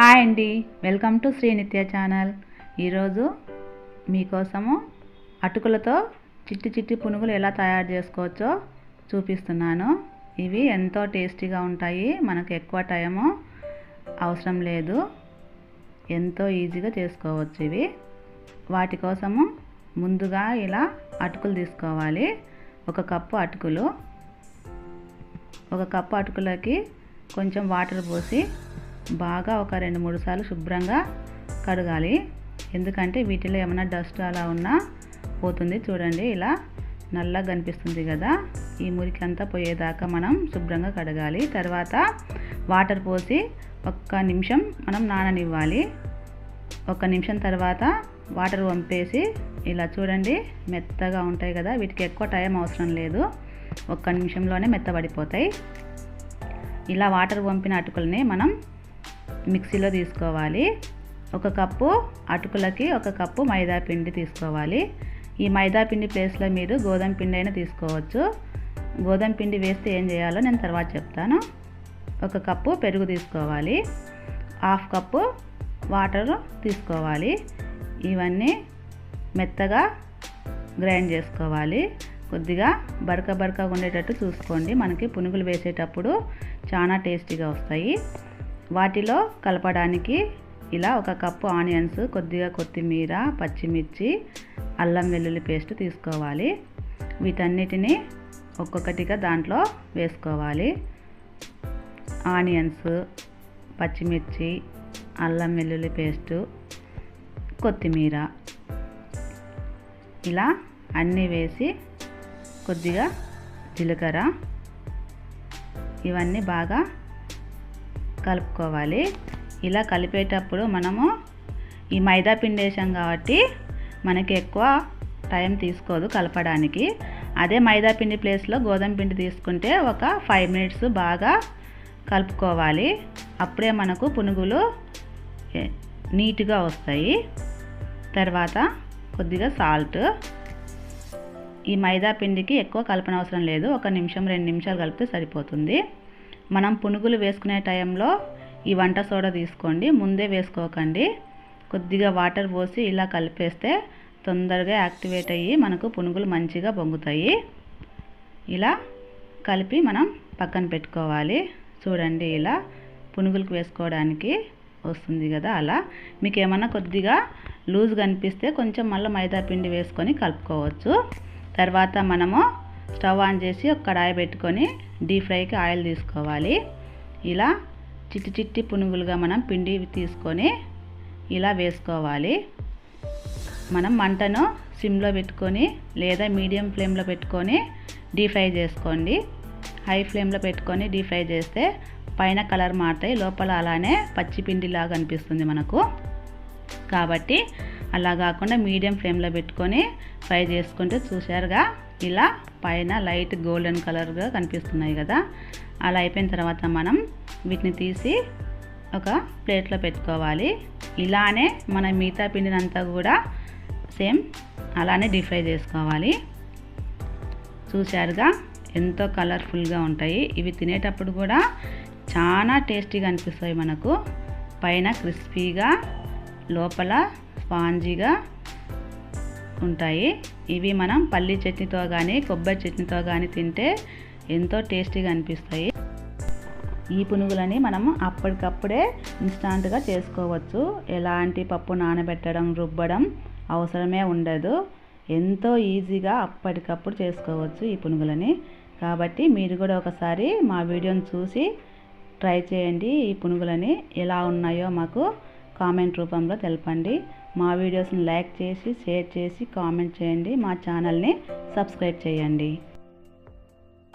Hi అండి. Welcome to Shri నిత్య channel. ఈరోజు మీకోసము అటుకులతో చిట్టి చిట్టి పునుగులు ఎలా తయారు చేసుకోవచ్చో చూపిస్తున్నాను. ఇవి ఎంతో టేస్టీగా ఉంటాయి. మనకు ఎక్కువ టైము అవసరం లేదు. ఎంతో ఈజీగా చేసుకోవచ్చు ఇవి. వాటి కోసము ముందుగా ఇలా అటుకులు తీసుకోవాలి. ఒక కప్పు అటుకులు. ఒక కప్పు అటుకులకి కొంచెం వాటర్ పోసి బాగా ఒక రెండు మూడు సార్లు శుభ్రంగా కడగాలి. ఎందుకంటే వీటిలో ఏమైనా డస్ట్ అలా ఉన్నా పోతుంది. చూడండి ఇలా నల్లగా కనిపిస్తుంది కదా. ఈ మురికి అంతా పోయేదాకా మనం శుభ్రంగా కడగాలి. తర్వాత వాటర్ పోసి ఒక్క నిమిషం మనం నాననివ్వాలి. ఒక నిమిషం తర్వాత వాటర్ వంపేసి ఇలా చూడండి మెత్తగా ఉంటాయి కదా. వీటికి ఎక్కువ టైం అవసరం లేదు. ఒక్క నిమిషంలోనే మెత్తబడిపోతాయి. ఇలా వాటర్ పంపిన అటుకుల్ని మనం మిక్సీలో తీసుకోవాలి. ఒక కప్పు అటుకులకి ఒక కప్పు మైదా పిండి తీసుకోవాలి. ఈ మైదా పిండి ప్లేస్లో మీరు గోధుమ పిండి అయినా తీసుకోవచ్చు. గోధుమ పిండి వేస్తే ఏం చేయాలో నేను తర్వాత చెప్తాను. ఒక కప్పు పెరుగు తీసుకోవాలి. హాఫ్ కప్పు వాటర్ తీసుకోవాలి. ఇవన్నీ మెత్తగా గ్రైండ్ చేసుకోవాలి. కొద్దిగా బరక బరక ఉండేటట్టు చూసుకోండి. మనకి పునుగులు వేసేటప్పుడు చాలా టేస్టీగా వస్తాయి. వాటిలో కలపడానికి ఇలా ఒక కప్పు ఆనియన్స్ కొద్దిగా కొత్తిమీర పచ్చిమిర్చి అల్లం వెల్లుల్లి పేస్ట్ తీసుకోవాలి. వీటన్నిటిని ఒక్కొక్కటిగా దాంట్లో వేసుకోవాలి. ఆనియన్స్ పచ్చిమిర్చి అల్లం వెల్లుల్లి పేస్టు కొత్తిమీర ఇలా అన్నీ వేసి కొద్దిగా జీలకర్ర ఇవన్నీ బాగా కలుపుకోవాలి. ఇలా కలిపేటప్పుడు మనము ఈ మైదా పిండి వేసాం కాబట్టి మనకి ఎక్కువ టైం తీసుకోదు కలపడానికి. అదే మైదా పిండి ప్లేస్లో గోధుమ పిండి తీసుకుంటే ఒక ఫైవ్ మినిట్స్ బాగా కలుపుకోవాలి. అప్పుడే మనకు పునుగులు నీట్గా వస్తాయి. తర్వాత కొద్దిగా సాల్ట్. ఈ మైదా పిండికి ఎక్కువ కలపనవసరం లేదు. ఒక నిమిషం రెండు నిమిషాలు కలిపితే సరిపోతుంది. మనం పునుగులు వేసుకునే టైంలో ఈ వంట సోడా తీసుకోండి. ముందే వేసుకోకండి. కొద్దిగా వాటర్ పోసి ఇలా కలిపేస్తే తొందరగా యాక్టివేట్ అయ్యి మనకు పునుగులు మంచిగా పొంగుతాయి. ఇలా కలిపి మనం పక్కన పెట్టుకోవాలి. చూడండి ఇలా పునుగులకు వేసుకోవడానికి వస్తుంది కదా అలా. మీకు ఏమన్నా కొద్దిగా లూజ్ కనిపిస్తే కొంచెం మళ్ళీ మైదా పిండి వేసుకొని కలుపుకోవచ్చు. తర్వాత మనము స్టవ్ ఆన్ చేసి ఒక కడాయి పెట్టుకొని డీప్ ఫ్రైకి ఆయిల్ తీసుకోవాలి. ఇలా చిట్టి చిట్టి పునుగులుగా మనం పిండి తీసుకొని ఇలా వేసుకోవాలి. మనం మంటను సిమ్లో పెట్టుకొని లేదా మీడియం ఫ్లేమ్లో పెట్టుకొని డీప్ ఫ్రై చేసుకోండి. హై ఫ్లేమ్లో పెట్టుకొని డీప్ ఫ్రై చేస్తే పైన కలర్ మారుతాయి లోపల అలానే పచ్చి పిండిలాగా అనిపిస్తుంది మనకు. కాబట్టి అలా కాకుండా మీడియం ఫ్లేమ్లో పెట్టుకొని ఫ్రై చేసుకుంటే చూసారుగా ఇలా పైన లైట్ గోల్డెన్ కలర్గా కనిపిస్తున్నాయి కదా. అలా అయిపోయిన తర్వాత మనం వీటిని తీసి ఒక ప్లేట్లో పెట్టుకోవాలి. ఇలానే మన మిగతా పిండినంతా కూడా సేమ్ అలానే డీప్ ఫ్రై చేసుకోవాలి. చూశారుగా? ఎంతో కలర్ఫుల్గా ఉంటాయి. ఇవి తినేటప్పుడు కూడా చాలా టేస్టీగా అనిపిస్తాయి మనకు. పైన క్రిస్పీగా లోపల స్పాంజీగా ఉంటాయి. ఇవి మనం పల్లి చట్నీతో కానీ కొబ్బరి చట్నీతో కానీ తింటే ఎంతో టేస్టీగా అనిపిస్తాయి. ఈ పునుగులని మనం అప్పటికప్పుడే ఇన్స్టాంట్గా చేసుకోవచ్చు. ఎలాంటి పప్పు నానబెట్టడం రుబ్బడం అవసరమే ఉండదు. ఎంతో ఈజీగా అప్పటికప్పుడు చేసుకోవచ్చు ఈ పునుగులని. కాబట్టి మీరు కూడా ఒకసారి మా వీడియోని చూసి ట్రై చేయండి ఈ పునుగులని ఎలా ఉన్నాయో మాకు కామెంట్ రూపంలో తెలపండి. మా వీడియోస్ని లైక్ చేసి షేర్ చేసి కామెంట్ చేయండి. మా ఛానల్ని సబ్స్క్రైబ్ చేయండి.